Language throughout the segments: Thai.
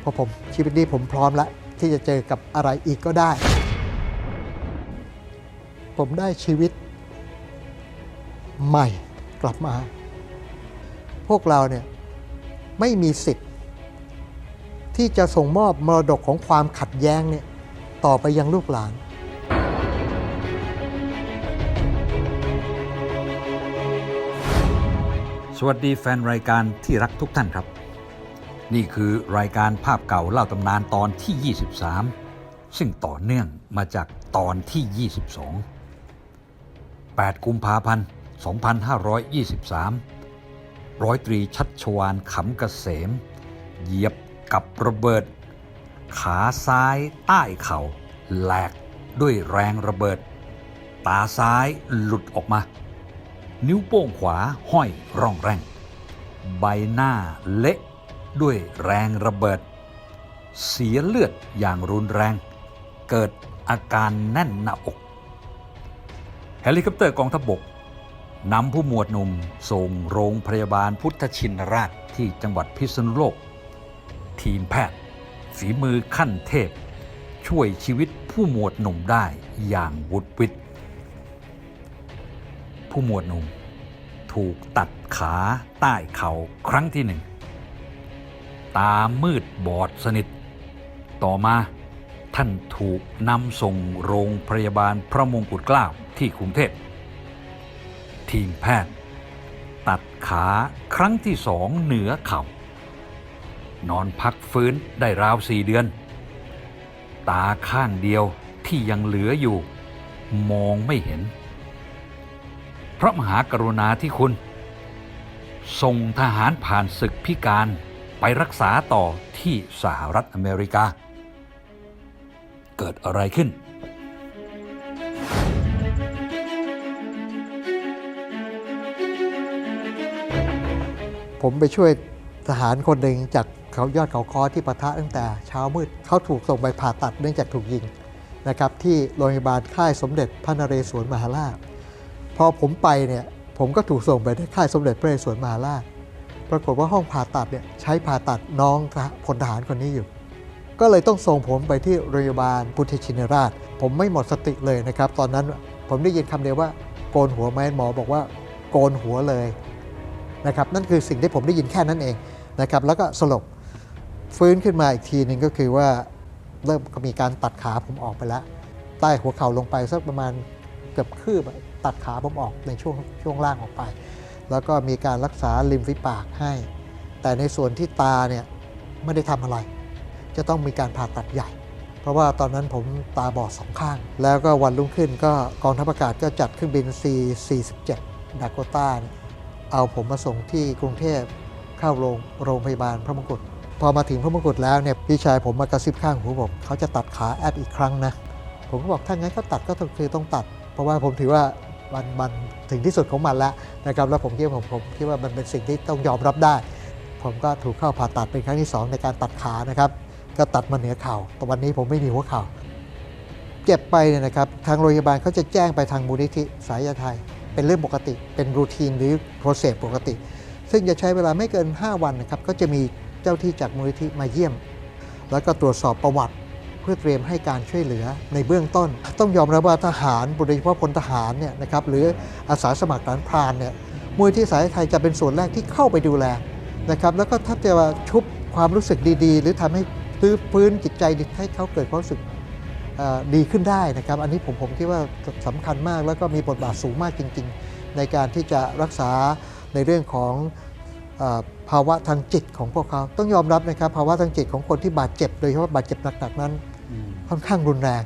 เพราะผมชีวิตนี้ผมพร้อมแล้ว ที่จะเจอกับอะไรอีกก็ได้ ผมได้ชีวิต ใหม่กลับมา พวกเราเนี่ยไม่มีสิทธิ์ ที่จะส่งมอบมรดกของความขัดแย้งเนี่ยต่อไปยังลูกหลาน สวัสดีแฟนรายการที่รักทุกท่านครับ นี่คือรายการภาพเก่าเล่าตำนานตอนที่ 23 ซึ่งต่อเนื่องมาจากตอนที่ 22 8 กุมภาพันธ์ 2523 ร้อยตรีชัดชวานขำเกษม เหยียบกับระเบิด ขาซ้ายใต้เข่าแหลกด้วยแรงระเบิด ตาซ้ายหลุดออกมา นิ้วโป้งขวาห้อยร่องแรงใบหน้าเละด้วยแรงระเบิด เสียเลือดอย่างรุนแรง เกิดอาการแน่นหน้าอก เฮลิคอปเตอร์กองทัพบกนำผู้หมวดหนุ่มส่งโรงพยาบาลพุทธชินราชที่จังหวัดพิษณุโลก ทีมแพทย์ ฝีมือขั้นเทพ ช่วยชีวิตผู้หมวดหนุ่มได้อย่างวุดวิด ผู้หมวดหนุ่ม ถูกตัดขาใต้เข่าครั้งที่หนึ่ง ตามืดบอดสนิท ต่อมาท่านถูกนำส่งโรงพยาบาลพระมงกุฎเกล้าที่กรุงเทพ ทีมแพทย์ ตัดขาครั้งที่สองเหนือเข่านอนพักฟื้นได้ราวสี่เดือน ตาข้างเดียวที่ยังเหลืออยู่ มองไม่เห็น พระมหากรุณาธิคุณส่งทหารผ่านศึกพิการไปรักษาต่อที่สหรัฐอเมริกา เกิดอะไรขึ้น ผมไปช่วยทหารคนหนึ่งจากเขายอดเขาคอที่ปะทะตั้งแต่เช้ามืดเขาถูกส่งไปผ่าตัดเนื่องจากถูกยิงนะครับที่โรงพยาบาลค่ายสมเด็จพระนเรศวรมหาราช พอผมไปเนี่ยผมก็ถูกส่งไปที่ค่ายสมเด็จพระนเรศวรมหาราช ปรากฏว่าห้องผ่าตัดเนี่ยใช้ผ่าตัดน้องพลทหารคนนี้อยู่ ก็เลยต้องส่งผมไปที่โรงพยาบาลพุทธชินราช ผมไม่หมดสติเลยนะครับ ตอนนั้นผมได้ยินคำเดียวว่าโกนหัวไหมหมอบอกว่าโกนหัวเลยนะครับนั่นคือสิ่งที่ผมได้ยินแค่นั้นเองนะครับแล้วก็สลบฟื้นขึ้นมาอีกทีหนึ่งก็คือว่าเริ่มมีการตัดขาผมออกไปแล้ว ใต้หัวเข่าลงไปสักประมาณเกือบคืบ ตัดขาผมออกในช่วงช่วงล่างออกไป แล้วก็มีการรักษาริมฝีปากให้ แต่ในส่วนที่ตาเนี่ยไม่ได้ทำอะไร จะต้องมีการผ่าตัดใหญ่ เพราะว่าตอนนั้นผมตาบอดสองข้าง แล้วก็วันรุ่งขึ้นก็กองทัพอากาศก็จัดเครื่องบิน C47 ดาโกต้าเอาผมมาส่งที่กรุงเทพเข้าโรงโรงพยาบาลพระมงกุฎพอมาถึงพระมงกุฎแล้วเนี่ยพี่ชายผมมากระซิบข้างหูบอกเขาจะตัดขาแอดอีกครั้งนะ ผมก็บอกถ้างั้นก็ตัดก็ต้องคือต้องตัด เพราะว่าผมถือว่า มันมันถึงที่สุดของมันแล้วนะครับแล้วผมคิดว่าผมผมคิดว่ามันเป็นสิ่งที่ต้องยอมรับได้ ผมก็ถูกเข้าผ่าตัดเป็นครั้งที่ 2 ในการตัดขานะครับ ก็ตัดมาเหนือเข่าแต่วันนี้ผมไม่มีหัวเข่าเจ็บไปเนี่ยนะครับทางโรงพยาบาลเขาจะแจ้งไปทางมูลนิธิสายไทย เป็นเรื่องปกติ เป็นรูทีนหรือโปรเซสปกติ ซึ่งจะใช้เวลาไม่เกิน 5 วันนะครับก็จะมีเจ้าที่จากมูลนิธิมาเยี่ยม แล้วก็ตรวจสอบประวัติ พื่อเตรียมให้การช่วยเหลือในเบื้องต้น ต้องยอมรับว่าทหารโดยเฉพาะพลทหารเนี่ยนะครับหรืออาสาสมัครทหารพรานเนี่ยมูลที่สายไทยจะเป็นส่วนแรกที่เข้าไปดูแลนะครับแล้วก็ถ้าจะว่าชุบความรู้สึกดีๆ หรือทำให้ตื้อฟื้นจิตใจให้เขาเกิดความรู้สึกดีขึ้นได้นะครับ อันนี้ผมผมคิดว่าสำคัญมากแล้วก็มีบทบาทสูงมากจริง ๆ ในการที่จะรักษาในเรื่องของภาวะทางจิตของพวกเขา ต้องยอมรับนะครับภาวะทางจิตของคนที่บาดเจ็บ โดยเฉพาะบาดเจ็บหนักๆนั้น ค่อนข้างรุนแรง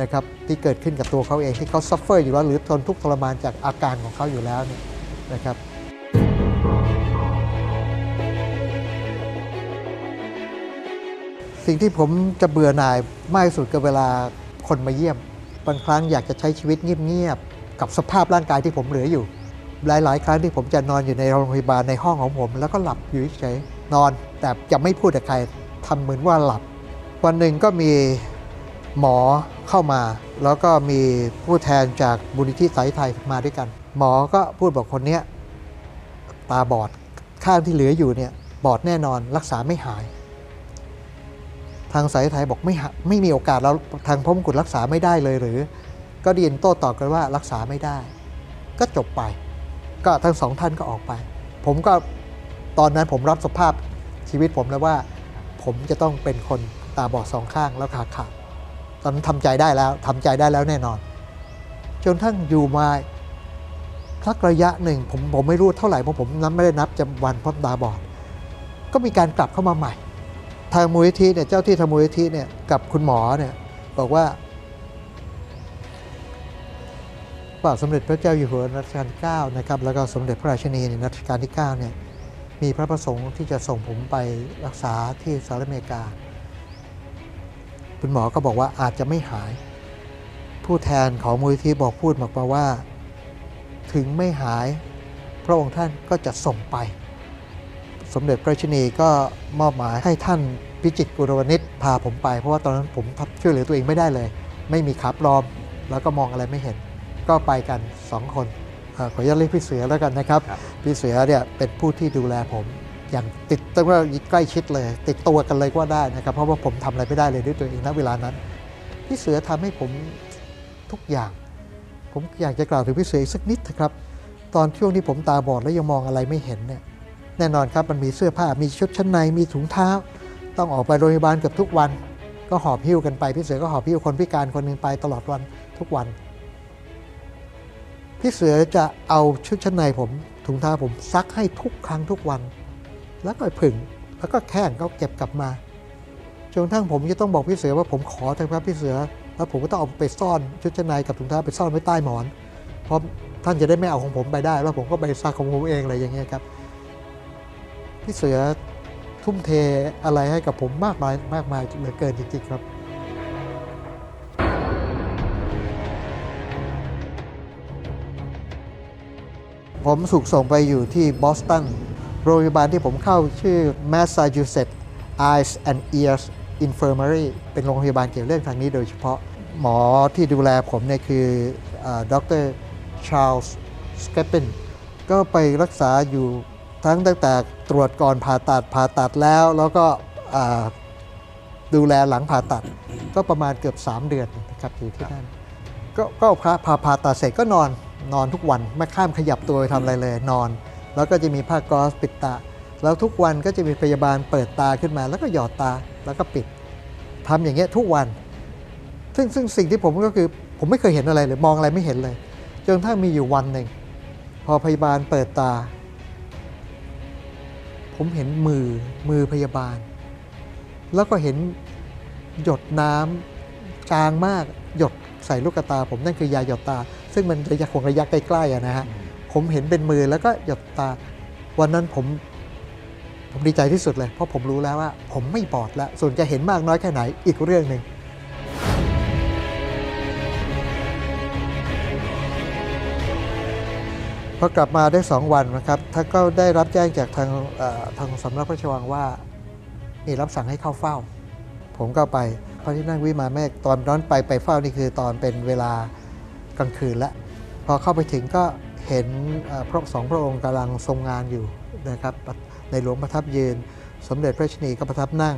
นะครับที่เกิดขึ้นกับตัวเขาเองที่เขาซัฟเฟอร์อยู่แล้วหรือทนทุกข์ทรมานจากอาการของเขาอยู่แล้วเนี่ยนะครับสิ่งที่ผมจะเบื่อหน่ายมากที่สุดก็เวลาคนมาเยี่ยมบางครั้งอยากจะใช้ชีวิตเงียบๆกับสภาพร่างกายที่ผมเหลืออยู่ หลาย ๆ ครั้งที่ผมจะนอนอยู่ในโรงพยาบาลในห้องของผม แล้วก็หลับอยู่เฉยๆนอนแต่จะไม่พูดกับใครทำเหมือนว่าหลับ วันหนึ่งก็มีหมอเข้ามา แล้วก็มีผู้แทนจากบุญที่สายไทยมาด้วยกัน หมอก็พูดบอกคนเนี้ยตาบอดข้างที่เหลืออยู่เนี่ยบอดแน่นอนรักษาไม่หาย ทางสายไทยบอกไม่ไม่มีโอกาสแล้วทางพมกุฎรักษาไม่ได้เลยหรือ ก็ดีนโต้ตอบกันว่ารักษาไม่ได้ ก็จบไป ก็ทั้งสองท่านก็ออกไป ผมก็ตอนนั้นผมรับสภาพชีวิตผมแล้วว่า ผมจะต้องเป็นคน ตาบอดสองข้างแล้วขาขาดตอนนั้นทำใจได้แล้วทำใจได้แล้วแน่นอน จนทั้งอยู่มาสักระยะหนึ่งผมผมไม่รู้เท่าไหร่เพราะผมนับไม่ได้นับจำวันเพราะตาบอด ก็มีการกลับเข้ามาใหม่ ทางมูลนิธิเนี่ยเจ้าที่ทางมูลนิธิเนี่ยกับคุณหมอเนี่ยบอกว่าพระบาทสมเด็จพระเจ้าอยู่หัวรัชกาลที่9นะครับแล้วก็สมเด็จพระราชินีในรัชกาลที่9เนี่ยมีพระประสงค์ที่จะส่งผมไปรักษาที่สหรัฐอเมริกา คุณหมอก็บอกว่าอาจจะไม่หาย ผู้แทนของมูลนิธิบอกพูดมาว่าว่า ถึงไม่หาย พระองค์ท่านก็จะส่งไป สมเด็จพระราชินีก็มอบหมายให้ท่านพิจิตรกุลวณิชพาผมไป เพราะว่าตอนนั้นผมช่วยเหลือตัวเองไม่ได้เลย ไม่มีขาปลอม แล้วก็มองอะไรไม่เห็น ก็ไปกันสองคนเอ่อขออนุญาตเรียกพี่เสือแล้วกันนะครับครับพี่เสือเนี่ยเป็นผู้ที่ดูแลผม อย่างติดต้องว่าใกล้ชิดเลย ติดตัวกันเลยก็ได้นะครับ เพราะว่าผมทำอะไรไม่ได้เลยด้วยตัวเองณเวลานั้น พี่เสือทำให้ผมทุกอย่าง ผมอยากจะกล่าวถึงพี่เสืออีกสักนิดนะครับ ตอนช่วงที่ผมตาบอดแล้วยังมองอะไรไม่เห็นเนี่ยแน่นอนครับมันมีเสื้อผ้ามีชุดชั้นในมีถุงเท้า ต้องออกไปโรงพยาบาลเกือบทุกวัน ก็หอบหิ้วกันไปพี่เสือก็หอบหิ้วคนพิการคนหนึ่งไปตลอดวันทุกวันพี่เสือจะเอาชุดชั้นในผมถุงเท้าผมซักให้ทุกครั้งทุกวัน แล้วก็ผึ่ง แล้วก็แข้งเขาเก็บกลับมาจนกระทั่งผมจะต้องบอกพี่เสือว่าผมขอเถอะครับพี่เสือ แล้วผมก็ต้องเอาไปซ่อนชุดชั้นในกับถุงเท้าไปซ่อนไว้ใต้หมอน เพราะท่านจะได้ไม่เอาของผมไปได้ แล้วผมก็ไปซักของผมเองอะไรอย่างเงี้ยครับ พี่เสือทุ่มเทอะไรให้กับผมมากมายมากมายเหลือเกินจริงๆครับผมถูกส่งไปอยู่ที่บอสตัน โรงพยาบาลที่ผมเข้าชื่อ Massachusetts Eyes and Ears Infirmary เป็นโรงพยาบาลเกี่ยวเรื่องทางนี้โดยเฉพาะ หมอที่ดูแลผมเนี่ยคือดรชาร์ลส์สเกปเปนก็ไปรักษาอยู่ทั้งตั้งแต่ตรวจก่อนผ่าตัดผ่าตัดแล้ว แล้วก็ดูแลหลังผ่าตัด ก็ประมาณเกือบ 3 เดือนนะครับอยู่ที่นั่นก็ก็พาพาผ่าตัดเสร็จก็นอนนอนทุกวันไม่ข้ามขยับตัวไปทำอะไรเลยนอน แล้วก็จะมีผ้ากอสปิดตา แล้วทุกวันก็จะมีพยาบาลเปิดตาขึ้นมา แล้วก็หยอดตาแล้วก็ปิดทำอย่างเงี้ยทุกวัน ซึ่งซึ่งสิ่งที่ผมก็คือผมไม่เคยเห็นอะไรเลยมองอะไรไม่เห็นเลยจนถ้ามีอยู่วันหนึ่งพอพยาบาลเปิดตา ผมเห็นมือมือพยาบาล แล้วก็เห็นหยดน้ำจางมากหยดใส่ลูกตา ผมนั่นคือยาหยดตา ซึ่งมันระยะคงระยะใกล้ๆนะฮะ ผมเห็นเป็นมือแล้วก็หยดตา วันนั้นผมผมดีใจที่สุดเลย เพราะผมรู้แล้วว่า ผมไม่บอดแล้ว ส่วนจะเห็นมากน้อยแค่ไหนอีกเรื่องหนึ่งพอกลับมาได้สองวันนะครับท่านก็ได้รับแจ้งจากทางทางสำนักพระราชวังว่ามีรับสั่งให้เข้าเฝ้า ผมก็ไปพระที่นั่งวิมานเมฆตอนนั้นไปไปเฝ้านี่คือตอนเป็นเวลากลางคืนแล้วพอเข้าไปถึงก็ เห็นพระสองพระองค์กำลังทรงงานอยู่นะครับในหลวงประทับยืน สมเด็จพระชนีก็ประทับนั่ง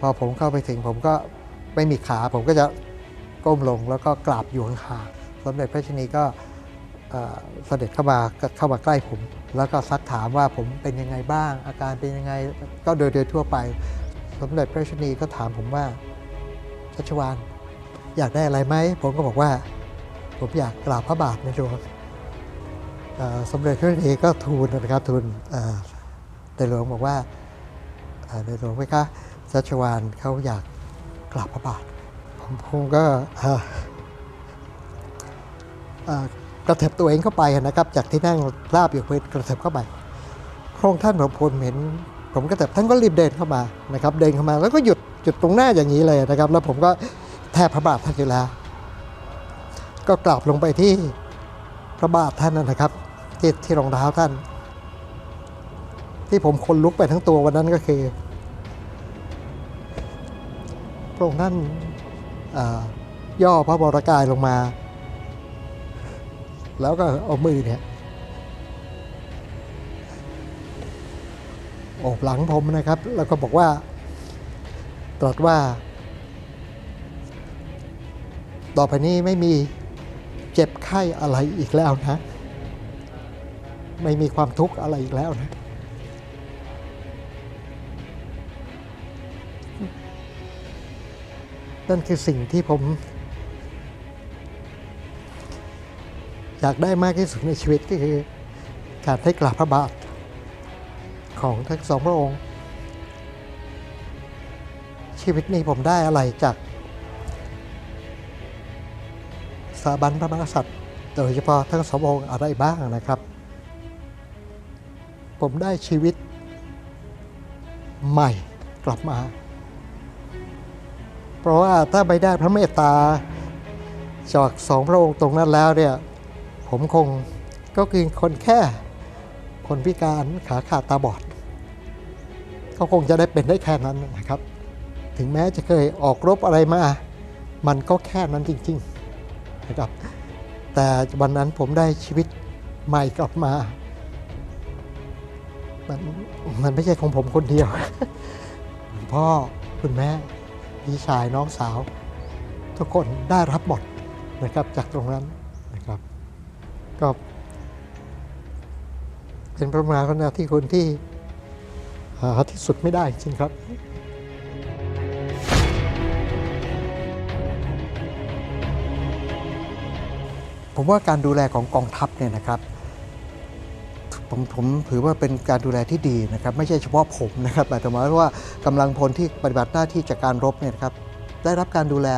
พอผมเข้าไปถึงผมก็ไม่มีขาผมก็จะก้มลงแล้วก็กราบอยู่ห่างๆสมเด็จพระชนีก็เสด็จเข้ามาเข้ามาใกล้ผม แล้วก็ซักถามว่าผมเป็นยังไงบ้าง อาการเป็นยังไงก็โดยโดยทั่วไป สมเด็จพระชนีก็ถามผมว่าชัชวานอยากได้อะไรไหมผมก็บอกว่า ผมอยากกราบพระบาทในหลวง สมเด็จพระราชินีก็ทูลนะครับทูลเอ่อในหลวงบอกว่าเอ่อในหลวงไหมคะชัชวานเขาอยากกราบพระบาท ผมผมก็กระเถิบตัวเองเข้าไปนะครับ จากที่นั่งราบอยู่พื้นกระเถิบเข้าไปพระองค์ท่านผมผมเห็น ผมก็แต่ท่านก็รีบเดินเข้ามานะครับเดินเข้ามาแล้วก็หยุดหยุดตรงหน้าอย่างนี้เลยนะครับ แล้วผมก็แทบพระบาทท่านอยู่แล้ว ก็กราบลงไปที่พระบาทท่านนะครับ ที่ที่รองเท้าท่าน ที่ผมคนลุกไปทั้งตัววันนั้นก็คือพระองค์ท่านย่อพระบรากายลงมา แล้วก็เอามือเนี่ยโอบหลังผมนะครับ แล้วก็บอกว่า ตรัสว่า ต่อไปนี้ไม่มีเจ็บไข้อะไรอีกแล้วนะ ไม่มีความทุกข์อะไรอีกแล้วนะนั่นคือสิ่งที่ผม อยากได้มากที่สุดในชีวิตก็คือการได้กราบพระบาท ของทั้งสองพระองค์ ชีวิตนี้ผมได้อะไรจากสถาบันพระมหากษัตริย์โดยเฉพาะทั้งสองพระองค์อะไรบ้างนะครับ ผมได้ชีวิตใหม่กลับมา เพราะว่าถ้าไม่ได้พระเมตตาจากสองพระองค์ตรงนั้นแล้วเนี่ยผมคงก็คือคนแค่คนพิการขาขาดตาบอดเขาคงจะได้เป็นได้แค่นั้นนะครับ ถึงแม้จะเคยออกรบอะไรมา มันก็แค่นั้นจริง ๆ นะครับ แต่วันนั้นผมได้ชีวิตใหม่กลับมา มันมันไม่ใช่ของผมคนเดียว คุณพ่อคุณแม่พี่ชายน้องสาว ทุกคนได้รับหมดนะครับจากตรงนั้นนะครับ ก็ เป็นพระมหากรุณาธิคุณที่หาที่สุดไม่ได้จริงครับผมว่าการดูแลของกองทัพเนี่ยนะครับ ผมผมถือว่าเป็นการดูแลที่ดีนะครับไม่ใช่เฉพาะผมนะครับแต่หมายว่ากำลังพลที่ปฏิบัติหน้าที่จากการรบเนี่ยครับได้รับการดูแล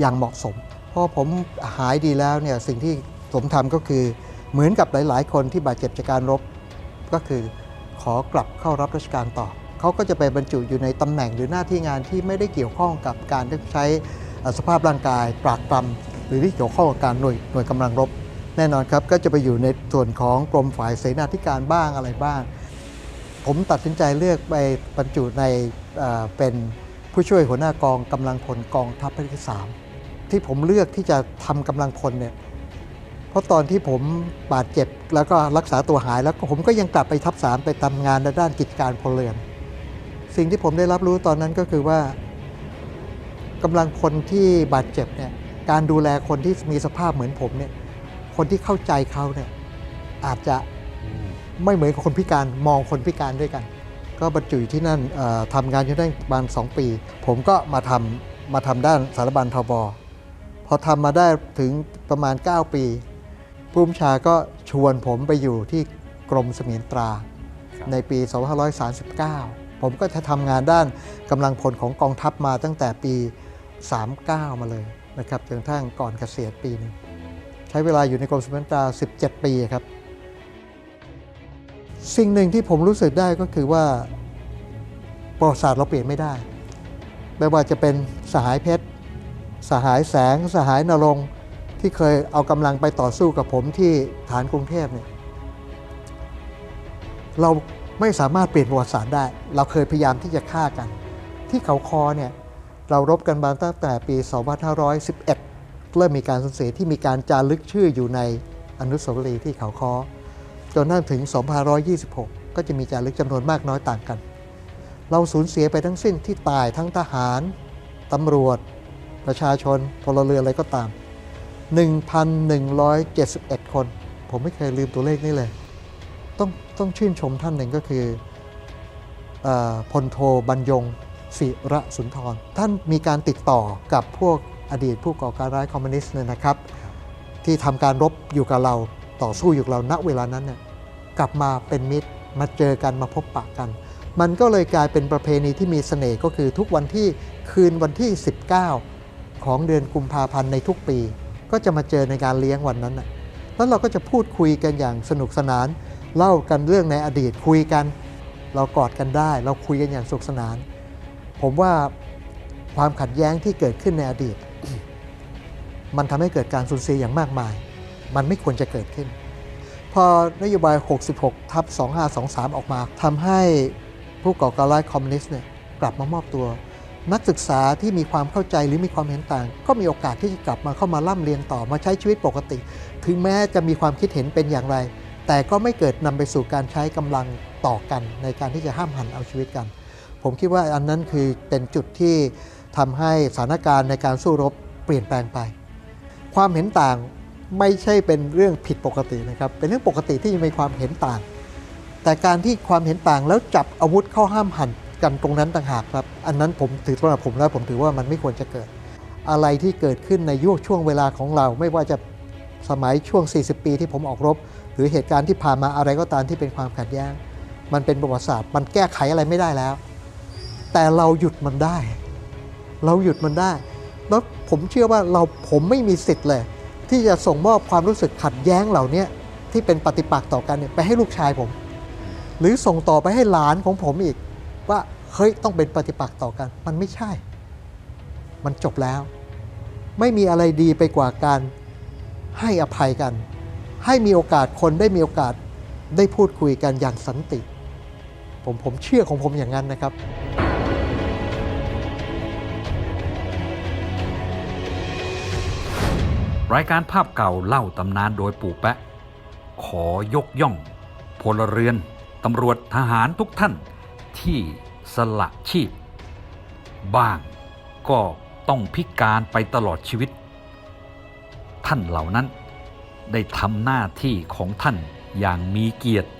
อย่างเหมาะสมเพราะผมหายดีแล้วเนี่ยสิ่งที่ผมทำก็คือเหมือนกับหลาย ๆ คนที่บาดเจ็บจากการรบ ก็คือขอกลับเข้ารับราชการต่อเขาก็จะไปบรรจุอยู่ในตำแหน่งหรือหน้าที่งานที่ไม่ได้เกี่ยวข้องกับการใช้สภาพร่างกายปราดปรำหรือที่เกี่ยวข้องกับการหน่วยหน่วยกำลังรบ แน่นอนครับก็จะไปอยู่ในส่วนของกรมฝ่ายเสนาธิการบ้างอะไรบ้าง ผมตัดสินใจเลือกไปบรรจุในเเป็นผู้ช่วยหัวหน้ากองกำลังพลกองทัพภาคที่สามที่ผมเลือกที่จะทำกำลังพลเนี่ยเพราะตอนที่ผมบาดเจ็บแล้วก็รักษาตัวหายแล้วผมก็ยังกลับไปทัพสามไปทำงานในด้านกิจการพลเรือน สิ่งที่ผมได้รับรู้ตอนนั้นก็คือว่ากำลังพลที่บาดเจ็บเนี่ยการดูแลคนที่มีสภาพเหมือนผมเนี่ย คนที่เข้าใจเขาเนี่ยอาจจะไม่เหมือนกับคนพิการมองคนพิการด้วยกัน ก็บรรจุอยู่ที่นั่นเอ่อทำงานอยู่ได้ประมาณ2ปี ผมก็มาทำมาทำด้านสารบัญทบพอทำมาได้ถึงประมาณ 9 ปีผู้บัญชาก็ชวนผมไปอยู่ที่กรมเสมียนตราครับในปี 2539 ผมก็จะทำงานด้านกำลังพลของกองทัพมาตั้งแต่ปี 39 มาเลยนะครับจนกระทั่งก่อนเกษียณปีหนึงใช้เวลาอยู่ในกรมเสมียนตรา 17 ปีครับ สิ่งหนึ่งที่ผมรู้สึกได้ก็คือว่าประวัติศาสตร์เราเปลี่ยนไม่ได้ ไม่ว่าจะเป็นสหายเพชร สหายแสง สหายนรงที่เคยเอากำลังไปต่อสู้กับผมที่ฐานกรุงเทพเนี่ยเราไม่สามารถเปลี่ยนประวัติศาสตร์ได้ เราเคยพยายามที่จะฆ่ากัน ที่เขาคอเนี่ยเรารบกันมาตั้งแต่ปี 2511 เริ่มมีการสูญเสียที่มีการจารึกชื่ออยู่ในอนุสาวรีย์ที่เขาค้อจนนั่นถึง 2526 ก็จะมีจารึกจำนวนมากน้อยต่างกัน เราสูญเสียไปทั้งสิ้นที่ตายทั้งทหาร ตำรวจ ประชาชนพลเรือนอะไรก็ตาม 1,171 คน ผมไม่เคยลืมตัวเลขนี้เลย ต้องต้องชื่นชมท่านหนึ่งก็คืออพลโทบรรยงศิระสุนทร ท่านมีการติดต่อกับพวก อดีตผู้ก่อการร้ายคอมมิวนิสต์เนี่ยนะครับ ที่ทำการรบอยู่กับเราต่อสู้อยู่กับเราณเวลานั้นเนี่ยกลับมาเป็นมิตรมาเจอกันมาพบปะกัน มันก็เลยกลายเป็นประเพณีที่มีเสน่ห์ก็คือทุกวันที่คืนวันที่ 19 ของเดือนกุมภาพันธ์ในทุกปี ก็จะมาเจอในการเลี้ยงวันนั้นน่ะแล้วเราก็จะพูดคุยกันอย่างสนุกสนาน เล่ากันเรื่องในอดีตคุยกัน เรากอดกันได้ เราคุยกันอย่างสนุกสนาน ผมว่าความขัดแย้งที่เกิดขึ้นในอดีต มันทำให้เกิดการสูญเสียอย่างมากมาย มันไม่ควรจะเกิดขึ้น พอนโยบาย 66 ทับ 2523 ออกมาทำให้ผู้ก่อการร้ายคอมมิวนิสต์เนี่ยกลับมามอบตัว นักศึกษาที่มีความเข้าใจหรือมีความเห็นต่าง ก็มีโอกาสที่จะกลับมาเข้ามาล่ำเรียนต่อมาใช้ชีวิตปกติ ถึงแม้จะมีความคิดเห็นเป็นอย่างไร แต่ก็ไม่เกิดนำไปสู่การใช้กำลังต่อกัน ในการที่จะห้ามหันเอาชีวิตกัน ผมคิดว่าอันนั้นคือเป็นจุดที่ ทำให้สถานการณ์ในการสู้รบเปลี่ยนแปลงไป ความเห็นต่างไม่ใช่เป็นเรื่องผิดปกตินะครับ เป็นเรื่องปกติที่จะมีความเห็นต่าง แต่การที่ความเห็นต่างแล้วจับอาวุธเข้าห้ามหันกันตรงนั้นต่างหากครับ อันนั้นผมถือสำหรับผมแล้วผมถือว่ามันไม่ควรจะเกิด อะไรที่เกิดขึ้นในยุคช่วงเวลาของเรา ไม่ว่าจะสมัยช่วง 40 ปีที่ผมออกรบ หรือเหตุการณ์ที่ผ่านมาอะไรก็ตามที่เป็นความขัดแย้ง มันเป็นประวัติศาสตร์ มันแก้ไขอะไรไม่ได้แล้ว แต่เราหยุดมันได้ เราหยุดมันได้ แล้วผมเชื่อว่าเราผมไม่มีสิทธิ์เลย ที่จะส่งมอบความรู้สึกขัดแย้งเหล่านี้ที่เป็นปฏิปักษ์ต่อกันเนี่ยไปให้ลูกชายผม หรือส่งต่อไปให้หลานของผมอีก ว่าเฮ้ยต้องเป็นปฏิปักษ์ต่อกัน มันไม่ใช่ มันจบแล้ว ไม่มีอะไรดีไปกว่าการให้อภัยกัน ให้มีโอกาสคนได้มีโอกาสได้พูดคุยกันอย่างสันติ ผมผมเชื่อของผมอย่างนั้นนะครับ รายการภาพเก่าเล่าตำนานโดยปู่แปะ ขอยกย่อง พลเรือน ตำรวจทหารทุกท่านที่สละชีพ บ้างก็ต้องพิการไปตลอดชีวิต ท่านเหล่านั้นได้ทำหน้าที่ของท่านอย่างมีเกียรติ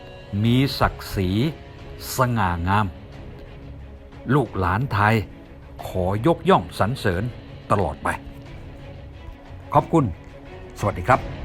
มีศักดิ์ศรี สง่างาม ลูกหลานไทยขอยกย่องสรรเสริญตลอดไป ขอบคุณ สวัสดีครับ